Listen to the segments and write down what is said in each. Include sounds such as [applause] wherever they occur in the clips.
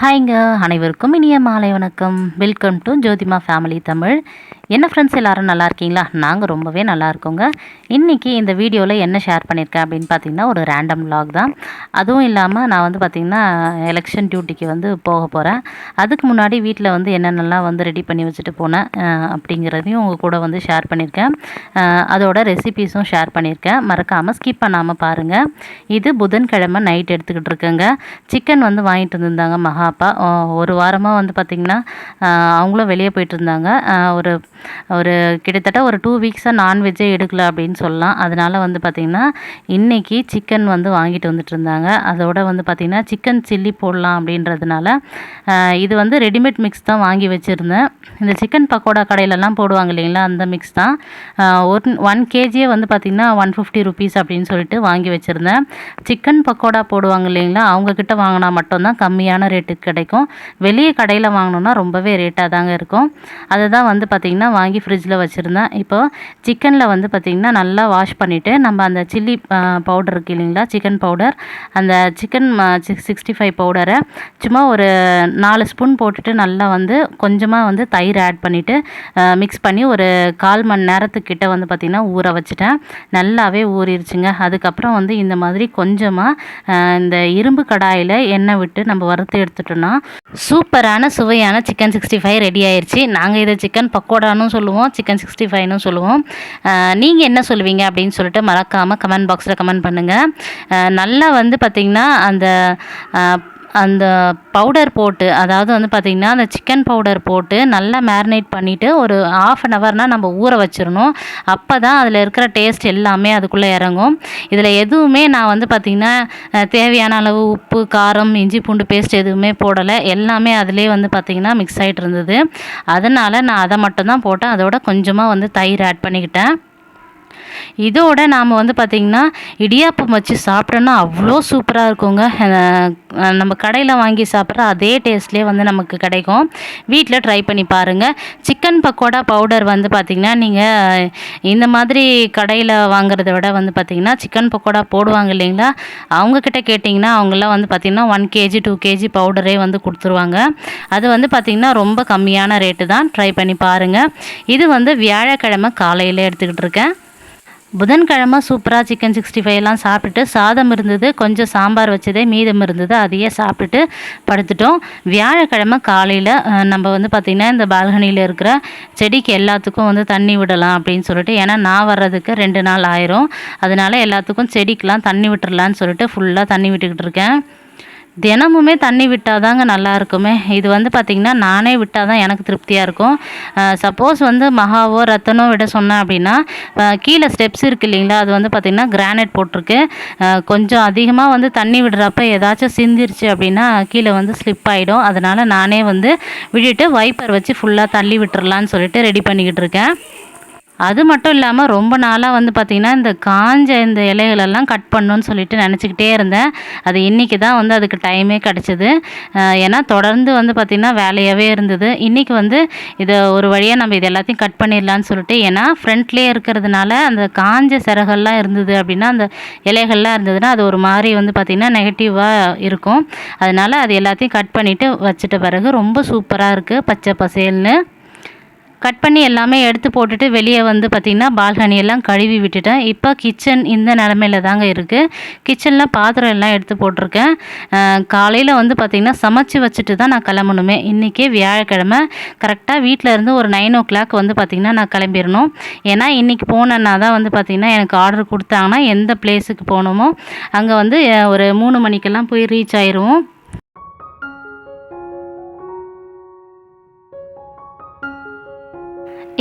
ஹாய்ங்க அனைவருக்கும் இனிய மாலை வணக்கம். Welcome to Jothima family Tamil என்ன ஃப்ரெண்ட்ஸ் எல்லாரும் நல்லா இருக்கீங்களா? நாங்கள் ரொம்பவே நல்லா இருக்கோங்க. இன்றைக்கி இந்த வீடியோவில் என்ன ஷேர் பண்ணியிருக்கேன் அப்படின்னு பார்த்தீங்கன்னா ஒரு ரேண்டம் லாக் தான். அதுவும் இல்லாமல் நான் வந்து பார்த்திங்கன்னா எலெக்ஷன் டியூட்டிக்கு வந்து போக போகிறேன் அதுக்கு முன்னாடி வீட்டில் வந்து என்னென்னலாம் வந்து ரெடி பண்ணி வச்சுட்டு போனேன் அப்படிங்கிறதையும் உங்கள் கூட வந்து ஷேர் பண்ணியிருக்கேன் அதோட ரெசிபீஸும் ஷேர் பண்ணியிருக்கேன் மறக்காமல் ஸ்கிப் பண்ணாமல் பாருங்கள் இது புதன்கிழமை நைட் எடுத்துக்கிட்டு இருக்கேங்க. சிக்கன் வந்து வாங்கிட்டு வந்திருந்தாங்க மகாப்பா. ஒரு வாரமாக வந்து பார்த்திங்கன்னா அவங்களும் வெளியே போயிட்டு இருந்தாங்க. ஒரு ஒரு கிட்டத்தட்ட ஒரு டூ வீக்ஸாக நான்வெஜ்ஜே எடுக்கல அப்படின்னு சொல்லலாம். அதனால் வந்து பார்த்திங்கன்னா இன்றைக்கி சிக்கன் வந்து வாங்கிட்டு வந்துட்டு இருந்தாங்க. அதோட வந்து பார்த்திங்கன்னா சிக்கன் சில்லி போடலாம் அப்படின்றதுனால இது வந்து ரெடிமேட் மிக்ஸ் தான் வாங்கி வச்சுருந்தேன். இந்த சிக்கன் பக்கோடா கடையிலலாம் போடுவாங்க இல்லைங்களா அந்த மிக்ஸ் தான். ஒன் ஒன் கேஜியே வந்து பார்த்திங்கன்னா ஒன் ஃபிஃப்டி ருபீஸ் அப்படின்னு சொல்லிட்டு வாங்கி வச்சுருந்தேன். சிக்கன் பக்கோடா போடுவாங்க இல்லைங்களா அவங்கக்கிட்ட வாங்கினா மட்டும்தான் கம்மியான ரேட்டுக்கு கிடைக்கும். வெளியே கடையில் வாங்கினோன்னா ரொம்பவே ரேட்டாக தாங்க இருக்கும். அதை தான் வந்து பார்த்திங்கன்னா வாங்கி ஃப்ரிட்ஜில் வச்சுருந்தேன். இப்போது சிக்கனில் வந்து பார்த்திங்கன்னா நல்லா வாஷ் பண்ணிவிட்டு நம்ம அந்த சில்லி பவுடர் இருக்கு இல்லைங்களா? சிக்கன் பவுடர் அந்த சிக்கன் சிக்ஸ்டி ஃபைவ் பவுடரை சும்மா ஒரு நாலு ஸ்பூன் போட்டுட்டு நல்லா வந்து கொஞ்சமாக வந்து தயிர் ஆட் பண்ணிவிட்டு மிக்ஸ் பண்ணி ஒரு கால் மணி நேரத்துக்கிட்ட வந்து பார்த்திங்கன்னா ஊற வச்சுட்டேன். நல்லாவே ஊறிடுச்சுங்க அதுக்கப்புறம் வந்து இந்த மாதிரி கொஞ்சமாக இந்த இரும்பு கடாயில் எண்ணெய் விட்டு நம்ம வறுத்து எடுத்துட்டோம்னா சூப்பரான சுவையான சிக்கன் சிக்ஸ்டி ஃபைவ் ரெடி ஆயிடுச்சு நாங்கள் இதை சிக்கன் பக்கோடான்னு சொல்லுவோம். சிக்கன் சிக்ஸ்டி ஃபைவ்னு சொல்லுவோம். நீங்கள் என்ன சொல்லுவீங்க அப்படின்னு சொல்லிட்டு மறக்காமல் கமெண்ட் பாக்ஸில் கமெண்ட் பண்ணுங்கள் நல்லா வந்து பார்த்திங்கன்னா அந்த அந்த பவுடர் போட்டு அதாவது வந்து பார்த்திங்கன்னா அந்த சிக்கன் பவுடர் போட்டு நல்லா மேரினேட் பண்ணிவிட்டு ஒரு ஆஃப் அன் ஹவர்னால் நம்ம ஊற வச்சிடணும். அப்போ தான் அதில் இருக்கிற டேஸ்ட் எல்லாமே அதுக்குள்ளே இறங்கும். இதில் எதுவுமே நான் வந்து பார்த்திங்கன்னா தேவையான அளவு உப்பு காரம் இஞ்சி பூண்டு பேஸ்ட் எதுவுமே போடலை. எல்லாமே அதிலே வந்து பார்த்திங்கன்னா மிக்ஸ் ஆகிட்டு இருந்தது. அதனால் நான் அதை மட்டும்தான் போட்டேன். அதோட கொஞ்சமாக வந்து தயிர் ஆட் பண்ணிக்கிட்டேன். இதோட நாம் வந்து பார்த்திங்கன்னா இடியாப்பம் வச்சு சாப்பிட்டோன்னா அவ்வளோ சூப்பராக இருக்குங்க. நம்ம கடையில் வாங்கி சாப்பிட்ற அதே டேஸ்ட்லேயே வந்து நமக்கு கிடைக்கும். வீட்டில் ட்ரை பண்ணி பாருங்கள் சிக்கன் பக்கோடா பவுடர் வந்து பார்த்திங்கன்னா நீங்கள் இந்த மாதிரி கடையில் வாங்குறத விட வந்து பார்த்திங்கன்னா சிக்கன் பக்கோடா போடுவாங்க இல்லைங்களா? அவங்கக்கிட்ட கேட்டிங்கன்னா அவங்களாம் வந்து பார்த்திங்கன்னா ஒன் கேஜி டூ கேஜி பவுடரே வந்து கொடுத்துருவாங்க. அது வந்து பார்த்திங்கன்னா ரொம்ப கம்மியான ரேட்டு தான். ட்ரை பண்ணி பாருங்கள் இது வந்து வியாழக்கிழமை காலையில் எடுத்துக்கிட்டு இருக்கேன். புதன்கிழமை சூப்பராக சிக்கன் சிக்ஸ்டி ஃபைவ்லாம் சாப்பிட்டுட்டு சாதம் இருந்தது கொஞ்சம் சாம்பார் வச்சதே மீதம் இருந்தது அதையே சாப்பிட்டுட்டு படுத்துட்டோம். வியாழக்கிழமை காலையில் நம்ம வந்து பார்த்திங்கன்னா இந்த பால்கனியில் இருக்கிற செடிக்கு எல்லாத்துக்கும் வந்து தண்ணி விடலாம் அப்படின்னு சொல்லிட்டு ஏன்னா நான் வர்றதுக்கு ரெண்டு நாள் ஆயிரும். அதனால எல்லாத்துக்கும் செடிக்கெலாம் தண்ணி விட்டுறலான்னு சொல்லிட்டு ஃபுல்லாக தண்ணி விட்டுக்கிட்டு இருக்கேன். தினமுமே தண்ணி விட்டால் தாங்க நல்லா இருக்குமே இது வந்து பார்த்திங்கன்னா நானே விட்டால் தான் எனக்கு திருப்தியாக இருக்கும். சப்போஸ் வந்து மகாவோ ரத்தனோ விட சொன்னேன் அப்படின்னா கீழே ஸ்டெப்ஸ் இருக்குது இல்லைங்களா? அது வந்து பார்த்திங்கன்னா கிரானைட் போட்டிருக்கு. கொஞ்சம் அதிகமாக வந்து தண்ணி விடுறப்ப ஏதாச்சும் சிந்திருச்சு அப்படின்னா கீழே வந்து ஸ்லிப் ஆகிடும் அதனால் நானே வந்து விட்டுட்டு வைப்பர் வச்சு ஃபுல்லாக தள்ளி விட்டுறலான்னு சொல்லிட்டு ரெடி பண்ணிக்கிட்டு இருக்கேன். அது மட்டும் இல்லாமல் ரொம்ப நாளாக வந்து பார்த்திங்கன்னா இந்த காஞ்ச இந்த இலைகளெல்லாம் கட் பண்ணணும்னு சொல்லிட்டு நினச்சிக்கிட்டே இருந்தேன். அது இன்றைக்கி தான் வந்து அதுக்கு டைமே கிடச்சிது. ஏன்னா தொடர்ந்து வந்து பார்த்திங்கன்னா வேலையாகவே இருந்தது. இன்றைக்கி வந்து இதை ஒரு வழியாக நம்ம இது எல்லாத்தையும் கட் பண்ணிடலான்னு சொல்லிட்டு ஏன்னா ஃப்ரண்ட்லேயே இருக்கிறதுனால அந்த காஞ்ச சிறகெல்லாம் இருந்தது அப்படின்னா அந்த இலைகள்லாம் இருந்ததுன்னா அது ஒரு மாதிரி வந்து பார்த்திங்கன்னா நெகட்டிவாக இருக்கும். அதனால் அது எல்லாத்தையும் கட் பண்ணிவிட்டு வச்சுட்ட பிறகு ரொம்ப சூப்பராக இருக்குது பச்சை பசேல்னு. கட் பண்ணி எல்லாமே எடுத்து போட்டுட்டு வெளியே வந்து பார்த்திங்கன்னா பால்கனி எல்லாம் கழுவி விட்டுட்டேன். இப்போ கிச்சன் இந்த நிலமையில தாங்க இருக்குது கிச்சனில் பாத்திரம் எல்லாம் எடுத்து போட்டிருக்கேன். காலையில் வந்து பார்த்திங்கன்னா சமைச்சு வச்சுட்டு தான் நான் கிளம்பணுமே. இன்றைக்கே வியாழக்கிழமை. கரெக்டாக வீட்டில் இருந்து ஒரு நைன் ஓ கிளாக் வந்து பார்த்திங்கன்னா நான் கிளம்பிடணும் ஏன்னா இன்றைக்கி போனேன்னா தான் வந்து பார்த்திங்கன்னா எனக்கு ஆர்டர் கொடுத்தாங்கன்னா எந்த பிளேஸுக்கு போகணுமோ அங்கே வந்து ஒரு மூணு மணிக்கெல்லாம் போய் ரீச் ஆயிடுவோம்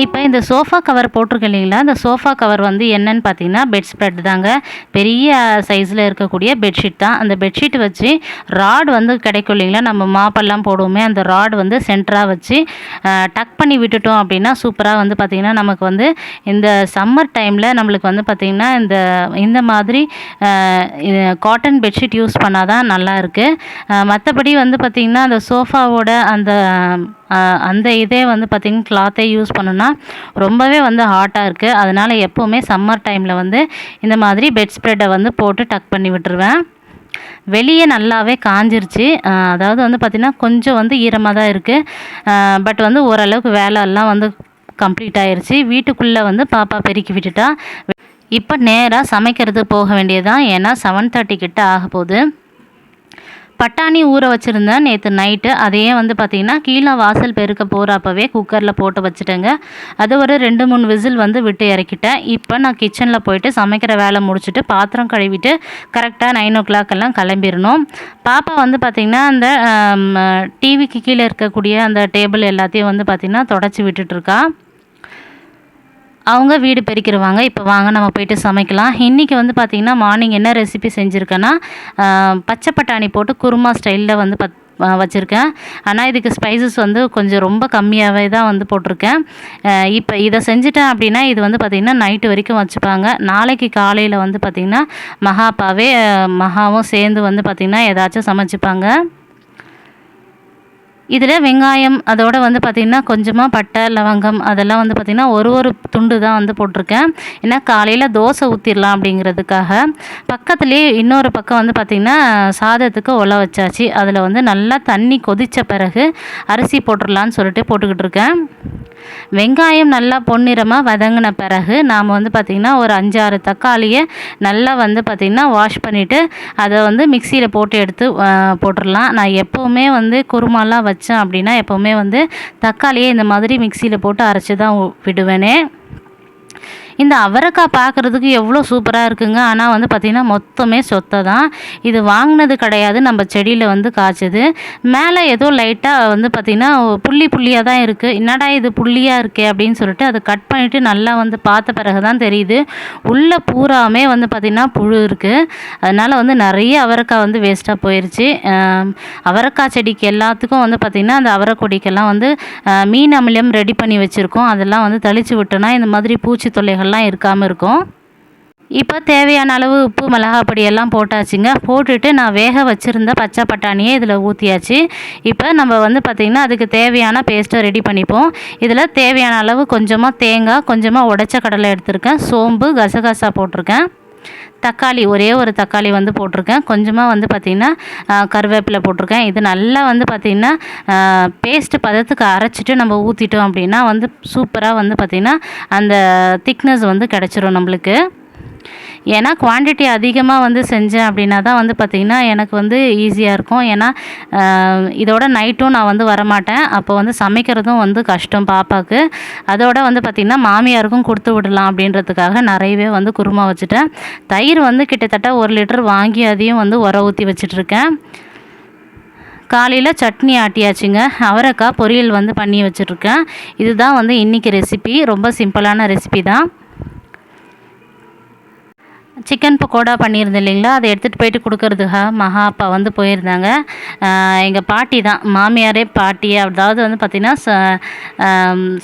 இப்போ இந்த சோஃபா கவர் போட்டிருக்கு இல்லைங்களா? இந்த சோஃபா கவர் வந்து என்னன்னு பார்த்தீங்கன்னா பெட் ஸ்ப்ரெட் தாங்க. பெரிய சைஸில் இருக்கக்கூடிய பெட்ஷீட் தான். அந்த பெட்ஷீட் வச்சு ராட் வந்து கிடைக்கும் இல்லைங்களா? நம்ம மாப்பெல்லாம் போடுவோமே அந்த ராட் வந்து சென்டராக வச்சு டக் பண்ணி விட்டுட்டோம் அப்படின்னா சூப்பராக வந்து பார்த்திங்கன்னா நமக்கு வந்து இந்த சம்மர் டைமில் நம்மளுக்கு வந்து பார்த்திங்கன்னா இந்த இந்த மாதிரி காட்டன் பெட்ஷீட் யூஸ் பண்ணால் தான் நல்லா இருக்குது மற்றபடி வந்து பார்த்திங்கன்னா அந்த சோஃபாவோட அந்த அந்த இதே வந்து பார்த்திங்கன்னா கிளாத்தே யூஸ் பண்ணோன்னா ரொம்பவே வந்து ஹாட்டாக இருக்குது அதனால் எப்போவுமே சம்மர் டைமில் வந்து இந்த மாதிரி பெட் ஸ்ப்ரெட்டை வந்து போட்டு டக் பண்ணி விட்டுருவேன். வெளியே நல்லாவே காஞ்சிருச்சு. அதாவது வந்து பார்த்திங்கன்னா கொஞ்சம் வந்து ஈரமாக தான் இருக்குது பட் வந்து ஓரளவுக்கு வேலை எல்லாம் வந்து கம்ப்ளீட் ஆயிடுச்சு வீட்டுக்குள்ளே வந்து பாப்பா பெருக்கி விட்டுட்டா. இப்போ நேராக சமைக்கிறது போக வேண்டியது தான் ஏன்னா செவன் தேர்ட்டி கிட்ட ஆக போகுது பட்டாணி ஊற வச்சுருந்தேன். நேற்று நைட்டு. அதையே வந்து பார்த்திங்கன்னா கீழே வாசல் பெருக்க போகிறப்பவே குக்கரில் போட்டு வச்சுட்டேங்க. அது ஒரு ரெண்டு மூணு விசில் வந்து விட்டு இறக்கிட்டேன். இப்போ நான் கிச்சனில் போயிட்டு சமைக்கிற வேலை முடிச்சுட்டு பாத்திரம் கழுவிட்டு கரெக்டாக நைன் ஓ கிளாக் எல்லாம் கிளம்பிடணும் பாப்பா வந்து பார்த்திங்கன்னா அந்த டிவிக்கு கீழே இருக்கக்கூடிய அந்த டேபிள் எல்லாத்தையும் வந்து பார்த்திங்கன்னா தொடச்சி விட்டுட்ருக்கா அவங்க வீடு பெருக்கிடுவாங்க இப்போ வாங்க நம்ம போயிட்டு சமைக்கலாம். இன்றைக்கி வந்து பார்த்திங்கன்னா மார்னிங் என்ன ரெசிபி செஞ்சுருக்கேன்னா பச்சை பட்டாணி போட்டு குருமா ஸ்டைலில் வந்து பத் வச்சுருக்கேன். ஆனால் இதுக்கு ஸ்பைசஸ் வந்து கொஞ்சம் ரொம்ப கம்மியாகவே தான் வந்து போட்டிருக்கேன். இப்போ இதை செஞ்சுட்டேன் அப்படின்னா இது வந்து பார்த்திங்கன்னா நைட்டு வரைக்கும் வச்சுப்பாங்க. நாளைக்கு காலையில் வந்து பார்த்திங்கன்னா மகாப்பாவே மகாவும் சேர்ந்து வந்து பார்த்திங்கன்னா ஏதாச்சும் சமைச்சிப்பாங்க. இதில் வெங்காயம் அதோட வந்து பார்த்திங்கன்னா கொஞ்சமாக பட்டை லவங்கம் அதெல்லாம் வந்து பார்த்திங்கன்னா ஒரு ஒரு துண்டு தான் வந்து போட்டிருக்கேன். ஏன்னா காலையில் தோசை ஊற்றிடலாம் அப்படிங்கிறதுக்காக. பக்கத்துலேயே இன்னொரு பக்கம் வந்து பார்த்திங்கன்னா சாதத்துக்கு ஒலை வச்சாச்சு. அதில் வந்து நல்லா தண்ணி கொதித்த பிறகு அரிசி போட்டுடலான்னு சொல்லிட்டு போட்டுக்கிட்டு இருக்கேன். வெங்காயம் நல்லா பொன்னிறமாக வதங்கின பிறகு நாம் வந்து பார்த்திங்கன்னா ஒரு அஞ்சாறு தக்காளியை நல்லா வந்து பார்த்திங்கன்னா வாஷ் பண்ணிவிட்டு அதை வந்து மிக்சியில் போட்டு எடுத்து போட்டுடலாம். நான் எப்போவுமே வந்து குருமாலாம் வச்சேன் அப்படின்னா எப்போவுமே வந்து தக்காளியை இந்த மாதிரி மிக்சியில் போட்டு அரைச்சி தான் விடுவேனே. இந்த அவரைக்காய் பார்க்குறதுக்கு எவ்வளோ சூப்பராக இருக்குங்க. ஆனால் வந்து பார்த்திங்கன்னா மொத்தமே சொத்தை தான். இது வாங்கினது கிடையாது நம்ம செடியில் வந்து காய்ச்சது. மேலே ஏதோ லைட்டாக வந்து பார்த்திங்கன்னா புள்ளி புள்ளியாக தான் இருக்குது என்னடா இது புள்ளியாக இருக்கே அப்படின்னு சொல்லிட்டு அதை கட் பண்ணிவிட்டு நல்லா வந்து பார்த்த பிறகு தான் தெரியுது. உள்ளே பூராமே வந்து பார்த்திங்கன்னா புழு இருக்குது அதனால் வந்து நிறைய அவரைக்காய் வந்து வேஸ்ட்டாக போயிடுச்சு அவரைக்காய் செடிக்கு எல்லாத்துக்கும் வந்து பார்த்திங்கன்னா அந்த அவரைக்கொடிக்கெல்லாம் வந்து மீன் அமிலம் ரெடி பண்ணி வச்சுருக்கோம். அதெல்லாம் வந்து தெளித்து விட்டோன்னா இந்த மாதிரி பூச்சி தொல்லைகள்லாம் இருக்காமல் இருக்கும். இப்போ தேவையான அளவு உப்பு மிளகாப்பொடி எல்லாம் போட்டாச்சுங்க. போட்டுட்டு நான் வேக வச்சுருந்த பச்சை பட்டாணியை இதில் ஊற்றியாச்சு இப்போ நம்ம வந்து பார்த்திங்கன்னா அதுக்கு தேவையான பேஸ்ட்டை ரெடி பண்ணிப்போம். இதில் தேவையான அளவு கொஞ்சமாக தேங்காய் கொஞ்சமாக உடச்ச கடலை எடுத்திருக்கேன். சோம்பு கசகசா போட்டிருக்கேன். தக்காளி ஒரே ஒரு தக்காளி வந்து போட்டிருக்கேன். கொஞ்சமாக வந்து பார்த்திங்கன்னா கருவேப்பிலை போட்டிருக்கேன். இது நல்லா வந்து பார்த்திங்கன்னா பேஸ்ட்டு பதத்துக்கு அரைச்சிட்டு நம்ம ஊற்றிட்டோம் அப்படின்னா வந்து சூப்பராக வந்து பார்த்திங்கன்னா அந்த திக்னஸ் வந்து கிடச்சிரும் நம்மளுக்கு. ஏன்னா குவான்டிட்டி அதிகமாக வந்து செஞ்சேன் அப்படின்னா தான் வந்து பார்த்திங்கன்னா எனக்கு வந்து ஈஸியாக இருக்கும். ஏன்னா இதோட நைட்டும் நான் வந்து வரமாட்டேன். அப்போ வந்து சமைக்கிறதும் வந்து கஷ்டம் பாப்பாவுக்கு அதோட வந்து பார்த்திங்கன்னா மாமியாருக்கும் கொடுத்து விடலாம் அப்படின்றதுக்காக நிறையவே வந்து குருமா வச்சுட்டேன். தயிர் வந்து கிட்டத்தட்ட ஒரு லிட்டர் வாங்கி அதையும் வந்து உர ஊற்றி வச்சிட்ருக்கேன். காலையில் சட்னி ஆட்டியாச்சுங்க. அவரைக்காய் பொரியல் வந்து பண்ணி வச்சுட்ருக்கேன். இதுதான் வந்து இன்றைக்கி ரெசிபி ரொம்ப சிம்பிளான ரெசிபி தான். சிக்கன் பக்கோடா பண்ணியிருந்தேன் இல்லைங்களா? அதை எடுத்துகிட்டு போயிட்டு கொடுக்கறதுக்காக மகா அப்பா வந்து போயிருந்தாங்க. எங்கள் பாட்டி தான். மாமியாரே பாட்டி. அதாவது வந்து பார்த்திங்கன்னா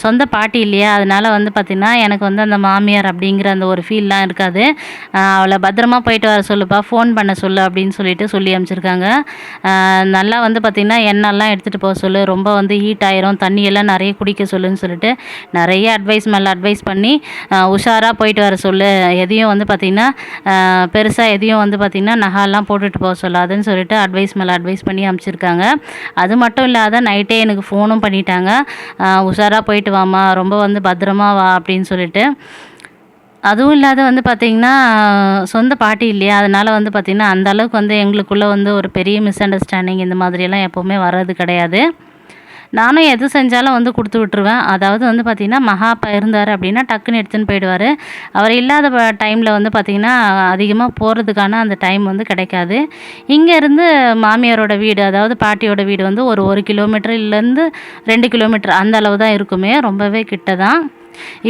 சொந்த பாட்டி இல்லையா? அதனால் வந்து பார்த்திங்கன்னா எனக்கு வந்து அந்த மாமியார் அப்படிங்கிற அந்த ஒரு ஃபீல்லாம் இருக்காது. அவளை பத்திரமா போயிட்டு வர சொல்லுப்பா. ஃபோன் பண்ண சொல்லு அப்படின்னு சொல்லிட்டு சொல்லி அனுப்பிச்சிருக்காங்க நல்லா வந்து பார்த்திங்கன்னா எண்ணெய்லாம் எடுத்துகிட்டு போக சொல்லு. ரொம்ப வந்து ஹீட் ஆயிரும். தண்ணியெல்லாம் நிறைய குடிக்க சொல்லுன்னு சொல்லிட்டு நிறைய அட்வைஸ் மேலே அட்வைஸ் பண்ணி உஷாராக போயிட்டு வர சொல்லு. எதையும் வந்து பார்த்திங்கன்னா பெருசாக எதையும் வந்து பார்த்திங்கன்னா நகாலாம் போட்டுட்டு போக சொல்லாதுன்னு சொல்லிட்டு அட்வைஸ் மேலே அட்வைஸ் பண்ணி அனுப்பிச்சிருக்காங்க அது மட்டும் இல்லாத நைட்டே எனக்கு ஃபோனும் பண்ணிட்டாங்க. உஷாராக போயிட்டு வாமா ரொம்ப வந்து பத்திரமா வா அப்படின்னு சொல்லிட்டு. அதுவும் இல்லாத வந்து பார்த்திங்கன்னா சொந்த பாட்டி இல்லையா? அதனால் வந்து பார்த்திங்கன்னா அந்த அளவுக்கு வந்து எங்களுக்குள்ளே வந்து ஒரு பெரிய மிஸ் அண்டர்ஸ்டாண்டிங் இந்த மாதிரியெல்லாம் எப்போவுமே வர்றது கிடையாது. நானும் எது செஞ்சாலும் வந்து கொடுத்து விட்ருவேன் அதாவது வந்து பார்த்திங்கன்னா மகா அப்பா இருந்தார் அப்படின்னா டக்குன்னு எடுத்துன்னு போயிடுவார். அவர் இல்லாத டைமில் வந்து பார்த்திங்கன்னா அதிகமாக போகிறதுக்கான அந்த டைம் வந்து கிடைக்காது. இங்கேருந்து மாமியாரோட வீடு அதாவது பாட்டியோட வீடு வந்து ஒரு ஒரு கிலோமீட்டர்லேருந்து ரெண்டு கிலோமீட்டர் அந்த அளவு தான் இருக்குமே. ரொம்பவே கிட்ட தான்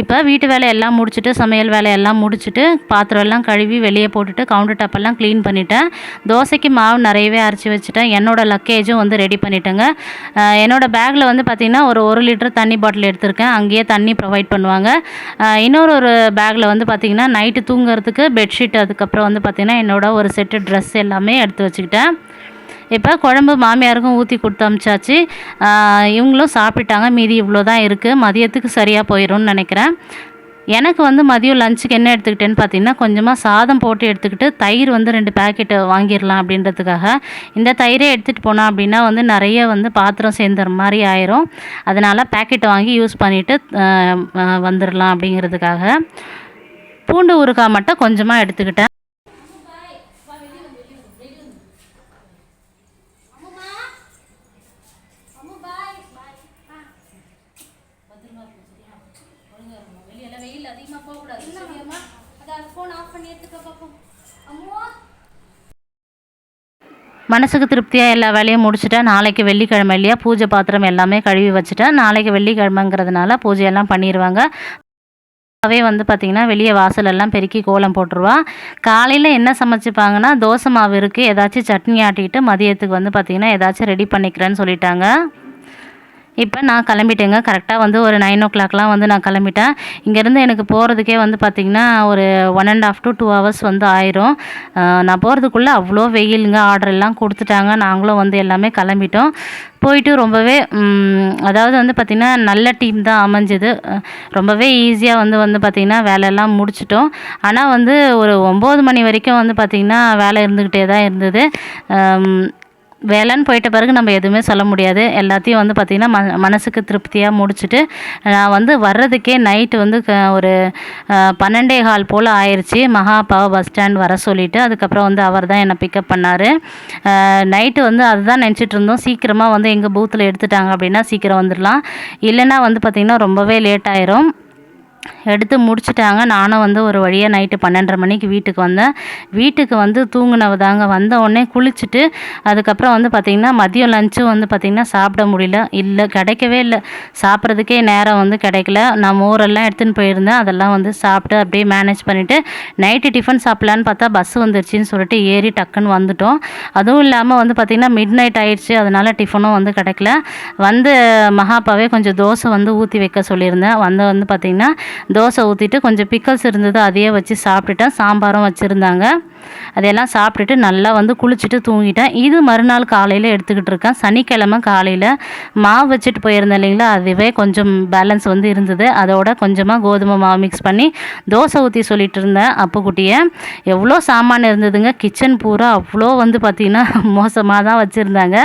இப்போ வீட்டு வேலை எல்லாம் முடிச்சுட்டு சமையல் வேலையெல்லாம் முடிச்சுட்டு பாத்திரம் எல்லாம் கழுவி வெளியே போட்டுட்டு கவுண்டர் டப்பெல்லாம் க்ளீன் பண்ணிட்டேன். தோசைக்கு மாவு நிறையவே அரைச்சி வச்சுட்டேன். என்னோடய லக்கேஜும் வந்து ரெடி பண்ணிட்டேங்க. என்னோடய என்னோட பேக்கில் வந்து பார்த்திங்கன்னா ஒரு ஒரு லிட்டர் தண்ணி பாட்டில் எடுத்திருக்கேன். அங்கேயே தண்ணி ப்ரொவைட் பண்ணுவாங்க. இன்னொரு ஒரு பேக்கில் வந்து பார்த்திங்கன்னா நைட்டு தூங்குறதுக்கு பெட்ஷீட் அதுக்கப்புறம் வந்து பார்த்திங்கன்னா என்னோட ஒரு செட்டு ட்ரெஸ் எல்லாமே எடுத்து வச்சுக்கிட்டேன். இப்போ குழம்பு மாமியாருக்கும் ஊற்றி கொடுத்து அமிச்சாச்சு. இவங்களும் சாப்பிட்டாங்க. மீதி இவ்வளோ தான் இருக்குது மதியத்துக்கு சரியாக போயிடும்னு நினைக்கிறேன். எனக்கு வந்து மதியம் லஞ்சுக்கு என்ன எடுத்துக்கிட்டேன்னு பார்த்தீங்கன்னா கொஞ்சமாக சாதம் போட்டு எடுத்துக்கிட்டு தயிர் வந்து ரெண்டு பேக்கெட்டு வாங்கிடலாம் அப்படின்றதுக்காக. இந்த தயிரே எடுத்துகிட்டு போனோம் அப்படின்னா வந்து நிறைய வந்து பாத்திரம் சேர்ந்துற மாதிரி ஆயிரும். அதனால் பேக்கெட் வாங்கி யூஸ் பண்ணிவிட்டு வந்துடலாம் அப்படிங்கிறதுக்காக. பூண்டு ஊறுகாய் மட்டும் கொஞ்சமாக எடுத்துக்கிட்டேன். மனசுக்கு திருப்தியாக எல்லா வேலையும் முடிச்சுட்டேன் நாளைக்கு வெள்ளிக்கிழமை இல்லையா? பூஜை பாத்திரம் எல்லாமே கழுவி வச்சுட்டேன் நாளைக்கு வெள்ளிக்கிழமைங்கிறதுனால பூஜையெல்லாம் பண்ணிடுவாங்க அவே வந்து பார்த்திங்கன்னா வெளியே வாசலெல்லாம் பெருக்கி கோலம் போட்டுருவா. காலையில் என்ன சமைச்சிப்பாங்கன்னா தோசை மாவு இருக்குது ஏதாச்சும் சட்னி ஆட்டிக்கிட்டு மதியத்துக்கு வந்து பார்த்திங்கன்னா ஏதாச்சும் ரெடி பண்ணிக்கிறேன்னு சொல்லிட்டாங்க. இப்போ நான் கிளம்பிட்டேங்க. கரெக்டாக வந்து ஒரு நைன் ஓ கிளாக்லாம் வந்து நான் கிளம்பிட்டேன். இங்கேருந்து எனக்கு போகிறதுக்கே வந்து பார்த்திங்கன்னா ஒரு one and half to two hours வந்து ஆயிரும். நான் போகிறதுக்குள்ளே அவ்வளோ வெயிலுங்க. ஆர்டர் எல்லாம் கொடுத்துட்டாங்க. நாங்களும் வந்து எல்லாமே கிளம்பிட்டோம். போயிட்டு ரொம்பவே அதாவது வந்து பார்த்திங்கன்னா நல்ல டீம் தான் அமைஞ்சது. ரொம்பவே ஈஸியாக வந்து வந்து பார்த்திங்கன்னா வேலையெல்லாம் முடிச்சிட்டோம். ஆனால் வந்து ஒரு ஒம்பது மணி வரைக்கும் வந்து பார்த்திங்கன்னா வேலை இருந்துக்கிட்டே தான் இருந்தது. வேலைன்னு போயிட்ட பிறகு நம்ம எதுவுமே சொல்ல முடியாது. எல்லாத்தையும் வந்து பார்த்திங்கன்னா ம மனசுக்கு திருப்தியாக முடிச்சுட்டு நான் வந்து வர்றதுக்கே நைட்டு வந்து க ஒரு பன்னெண்டே ஹால் போல் ஆயிடுச்சு மகாபாவ பஸ் ஸ்டாண்ட் வர சொல்லிவிட்டு அதுக்கப்புறம் வந்து அவர் தான் என்னை பிக்கப் பண்ணார். நைட்டு வந்து அதுதான் நினச்சிட்டு இருந்தோம். சீக்கிரமாக வந்து எங்கள் பூத்தில் எடுத்துட்டாங்க அப்படின்னா சீக்கிரம் வந்துடலாம் இல்லைன்னா வந்து பார்த்திங்கன்னா ரொம்பவே லேட் ஆயிரும். எடுத்து முடிச்சிட்டாங்க. நானும் வந்து ஒரு வழியாக நைட்டு பன்னெண்டரை மணிக்கு வீட்டுக்கு வந்தேன். வீட்டுக்கு வந்து தூங்கினவ தாங்க வந்த உடனே குளிச்சுட்டு அதுக்கப்புறம் வந்து பார்த்திங்கன்னா மதியம் லஞ்சும் வந்து பார்த்திங்கன்னா சாப்பிட முடியல. இல்லை கிடைக்கவே இல்லை. சாப்பிட்றதுக்கே நேரம் வந்து கிடைக்கல. நான் மோரெல்லாம் எடுத்துன்னு போயிருந்தேன். அதெல்லாம் வந்து சாப்பிட்டு அப்படியே மேனேஜ் பண்ணிவிட்டு நைட்டு டிஃபன் சாப்பிட்லான்னு பார்த்தா பஸ் வந்துருச்சுன்னு சொல்லிட்டு ஏறி டக்குன்னு வந்துட்டோம். அதுவும் இல்லாமல் வந்து பார்த்திங்கன்னா மிட் நைட் ஆயிடுச்சு. அதனால் டிஃபனும் வந்து கிடைக்கல. வந்து மகாப்பாவே கொஞ்சம் தோசை வந்து ஊற்றி வைக்க சொல்லியிருந்தேன். வந்து வந்து பார்த்திங்கன்னா தோசை ஊற்றிட்டு கொஞ்சம் பிக்கல்ஸ் இருந்தது அதையே வச்சு சாப்பிட்டுட்டேன். சாம்பாரும் வச்சுருந்தாங்க. அதையெல்லாம் சாப்பிட்டுட்டு நல்லா வந்து குளிச்சுட்டு தூங்கிட்டேன். இது மறுநாள் காலையில் எடுத்துக்கிட்டு இருக்கேன். சனிக்கிழமை காலையில் மாவு வச்சுட்டு போயிருந்தேன் இல்லைங்களா? அதுவே கொஞ்சம் பேலன்ஸ் வந்து இருந்தது. அதோட கொஞ்சமாக கோதுமை மாவு மிக்ஸ் பண்ணி தோசை ஊற்றி சொல்லிட்டு இருந்தேன் அப்புக்குட்டியை. எவ்வளோ சாமான் இருந்ததுங்க? கிச்சன் பூரா அவ்வளோ வந்து பார்த்திங்கன்னா [laughs] மோசமாக தான் வச்சுருந்தாங்க.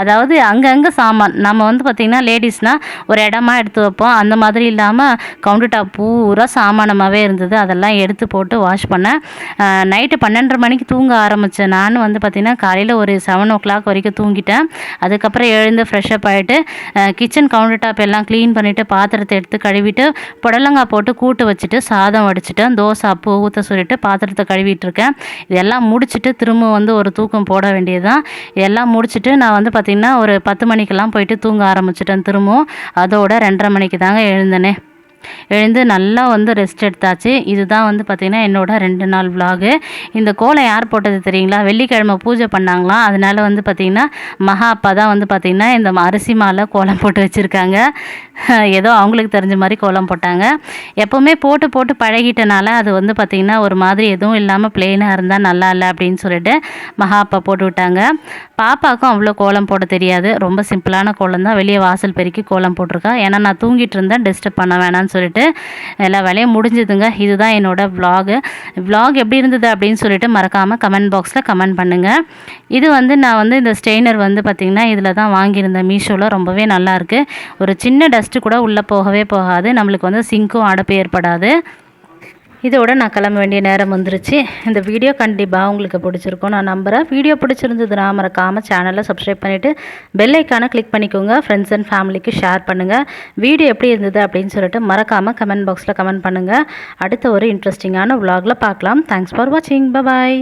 அதாவது அங்கங்கே சாமான். நம்ம வந்து பார்த்திங்கன்னா லேடிஸ்னால் ஒரு இடமா எடுத்து வைப்போம். அந்த மாதிரி இல்லாமல் கவுண்டர் டாப் பூரா சாமானமாகவே இருந்தது. அதெல்லாம் எடுத்து போட்டு வாஷ் பண்ணேன். நைட்டு பண்ண பன்னெண்டரை மணிக்கு தூங்க ஆரம்பித்தேன் நானும் வந்து பார்த்திங்கன்னா காலையில் ஒரு செவன் ஓ கிளாக் வரைக்கும் தூங்கிட்டேன். அதுக்கப்புறம் எழுந்து ஃப்ரெஷ்அப் ஆகிட்டு கிச்சன் கவுண்டர் டாப் எல்லாம் க்ளீன் பண்ணிவிட்டு பாத்திரத்தை எடுத்து கழுவிட்டு புடலங்காய் போட்டு கூட்டு வச்சுட்டு சாதம் வடிச்சிட்டேன். தோசை அப்போ ஊற்ற சொல்லிட்டு பாத்திரத்தை கழுவிட்டுருக்கேன் இதெல்லாம் முடிச்சுட்டு திரும்ப வந்து ஒரு தூக்கம் போட வேண்டியதுதான். இதெல்லாம் முடிச்சுட்டு நான் வந்து பார்த்திங்கன்னா ஒரு பத்து மணிக்கெல்லாம் போயிட்டு தூங்க ஆரம்பிச்சிட்டேன் திரும்பவும். அதோட ரெண்டரை மணிக்கு தாங்க எழுந்தனே. எழுந்து நல்லா வந்து ரெஸ்ட் எடுத்தாச்சு. இதுதான் வந்து பார்த்திங்கன்னா என்னோட ரெண்டு நாள் விலாகு இந்த கோலம் யார் போட்டது தெரியுங்களா? வெள்ளிக்கிழமை பூஜை பண்ணாங்களாம் அதனால வந்து பார்த்திங்கன்னா மகா அப்பா தான் வந்து பார்த்திங்கன்னா இந்த அரிசி மாலை கோலம் போட்டு வச்சுருக்காங்க. [laughs] ஏதோ அவங்களுக்கு தெரிஞ்ச மாதிரி கோலம் போட்டாங்க. எப்போவுமே போட்டு போட்டு பழகிட்டனால அது வந்து பார்த்திங்கன்னா ஒரு மாதிரி எதுவும் இல்லாமல் பிளெயினாக இருந்தால் நல்லா இல்லை அப்படின்னு சொல்லிட்டு மகா அப்பா போட்டு விட்டாங்க. பாப்பாவுக்கும் அவ்வளோ கோலம் போட தெரியாது. ரொம்ப சிம்பிளான கோலம் தான். வெளியே வாசல் பெருக்கி கோலம் போட்டிருக்கா. ஏன்னா நான் தூங்கிட்டு இருந்தேன் டிஸ்டர்ப் பண்ண வேணாம்னு சொல்லிட்டு எல்லா வேலையும் முடிஞ்சுதுங்க. இதுதான் என்னோட vlog. வ்ளாக் எப்படி இருந்தது அப்படின்னு சொல்லிட்டு மறக்காமல் கமெண்ட் பாக்ஸில் கமெண்ட் பண்ணுங்கள் இது வந்து நான் வந்து இந்த ஸ்டெய்னர் வந்து பார்த்திங்கன்னா இதில் தான் வாங்கியிருந்தேன். மீஷோவில் ரொம்பவே நல்லாயிருக்கு ஒரு சின்ன டஸ்ட்டு கூட உள்ளே போகவே போகாது. நம்மளுக்கு வந்து சிங்க்கும் அடப்பு ஏற்படாது. இதோட நான் கிளம்ப வேண்டிய நேரம் வந்துருச்சு. இந்த வீடியோ கண்டிப்பாக உங்களுக்கு பிடிச்சிருக்கும். நான் நம்புகிறேன் வீடியோ பிடிச்சிருந்ததுன்னா மறக்காமல் சேனலை சப்ஸ்கிரைப் பண்ணிவிட்டு பெல் ஐக்கானை கிளிக் பண்ணிக்கோங்க. ஃப்ரெண்ட்ஸ் அண்ட் ஃபேமிலிக்கு ஷேர் பண்ணுங்கள் வீடியோ எப்படி இருந்தது அப்படின்னு சொல்லிட்டு மறக்காமல் கமெண்ட் பாக்ஸில் கமெண்ட் பண்ணுங்கள் அடுத்த ஒரு இன்ட்ரெஸ்டிங்கான விலாகில் பார்க்கலாம். தேங்க்ஸ் ஃபார் வாட்சிங் பபாய்